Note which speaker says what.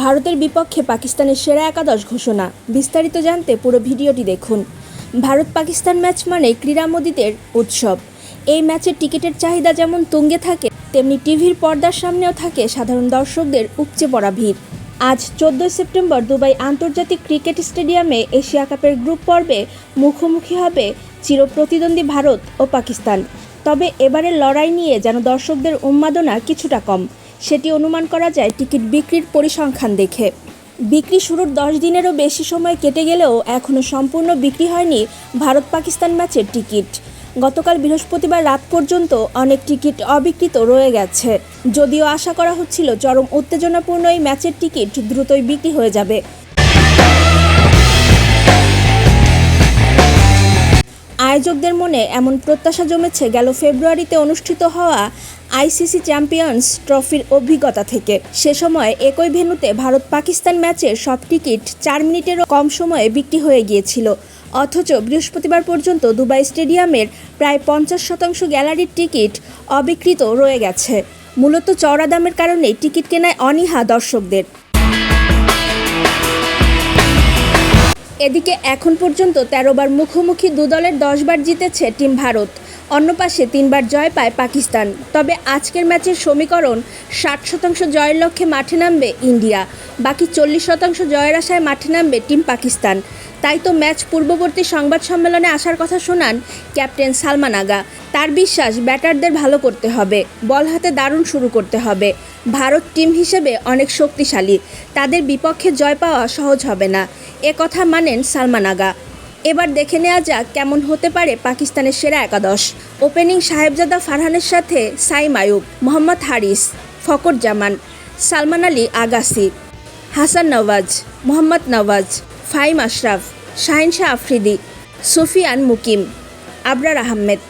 Speaker 1: ভারতের বিপক্ষে পাকিস্তানের সেরা একাদশ ঘোষণা। বিস্তারিত জানতে পুরো ভিডিওটি দেখুন। ভারত পাকিস্তান ম্যাচ মানে ক্রীড়ামোদীদের উৎসব। এই ম্যাচের টিকিটের চাহিদা যেমন তুঙ্গে থাকে, তেমনি টিভির পর্দার সামনেও থাকে সাধারণ দর্শকদের উপচে পড়া ভিড়। আজ চোদ্দোই সেপ্টেম্বর দুবাই আন্তর্জাতিক ক্রিকেট স্টেডিয়ামে এশিয়া কাপের গ্রুপ পর্বে মুখোমুখি হবে চিরপ্রতিদ্বন্দ্বী ভারত ও পাকিস্তান। তবে এবারের লড়াই নিয়ে যেন দর্শকদের উন্মাদনা কিছুটা কম। সেটি অনুমান করা যায় টিকিট বিক্রির পরিসংখ্যান দেখে। বিক্রি শুরুর দশ দিনেরও বেশি সময় কেটে গেলেও এখনও সম্পূর্ণ বিক্রি হয়নি ভারত পাকিস্তান ম্যাচের টিকিট। গতকাল বৃহস্পতিবার রাত পর্যন্ত অনেক টিকিট অবিকৃত রয়ে গেছে। যদিও আশা করা হচ্ছিল চরম উত্তেজনাপূর্ণ এই ম্যাচের টিকিট দ্রুতই বিক্রি হয়ে যাবে। আয়োজকদের মনে এমন প্রত্যাশা জমেছে, গেল ফেব্রুয়ারিতে অনুষ্ঠিত হওয়া আইসিসি চ্যাম্পিয়ন্স ট্রফির অভিজ্ঞতা থেকে। সে সময় একই ভেন্যুতে ভারত পাকিস্তান ম্যাচের সব টিকিট চার মিনিটেরও কম সময়ে বিক্রি হয়ে গিয়েছিল। অথচ বৃহস্পতিবার পর্যন্ত দুবাই স্টেডিয়ামের প্রায় পঞ্চাশ শতাংশ গ্যালারির টিকিট অবিকৃত রয়ে গেছে। মূলত চওড়া দামের কারণে টিকিট কেনায় অনীহা দর্শকদের। এদিকে এখন পর্যন্ত তেরোবার মুখোমুখি দু দলের দশ বার জিতেছে টিম ভারত। অন্য পাশে তিনবার জয় পায় পাকিস্তান। তবে আজকের ম্যাচের সমীকরণ, ষাট শতাংশ জয়ের লক্ষ্যে মাঠে নামবে ইন্ডিয়া। বাকি চল্লিশ শতাংশ জয়ের আশায় মাঠে নামবে টিম পাকিস্তান। তাই তো ম্যাচ পূর্ববর্তী সংবাদ সম্মেলনে আসার কথা শোনান ক্যাপ্টেন সালমান আগা। তার বিশ্বাস ব্যাটারদের ভালো করতে হবে, বল হাতে দারুণ শুরু করতে হবে। ভারত টিম হিসেবে অনেক শক্তিশালী, তাদের বিপক্ষে জয় পাওয়া সহজ হবে না। এ কথা মানেন সালমান আগা। এবার দেখে নেওয়া যাক কেমন হতে পারে পাকিস্তানের সেরা একাদশ। ওপেনিং সাহেবজাদা ফারহানের সাথে সাইম আয়ুব, মোহাম্মদ হারিস ফকর জামান, সালমান আলী আগাসি, হাসান নওয়াজ, মোহাম্মদ নওয়াজ, ফাইম আশরাফ, শাহিন শাহ আফ্রিদি, সুফিয়ান মুকিম, আবরার আহমেদ।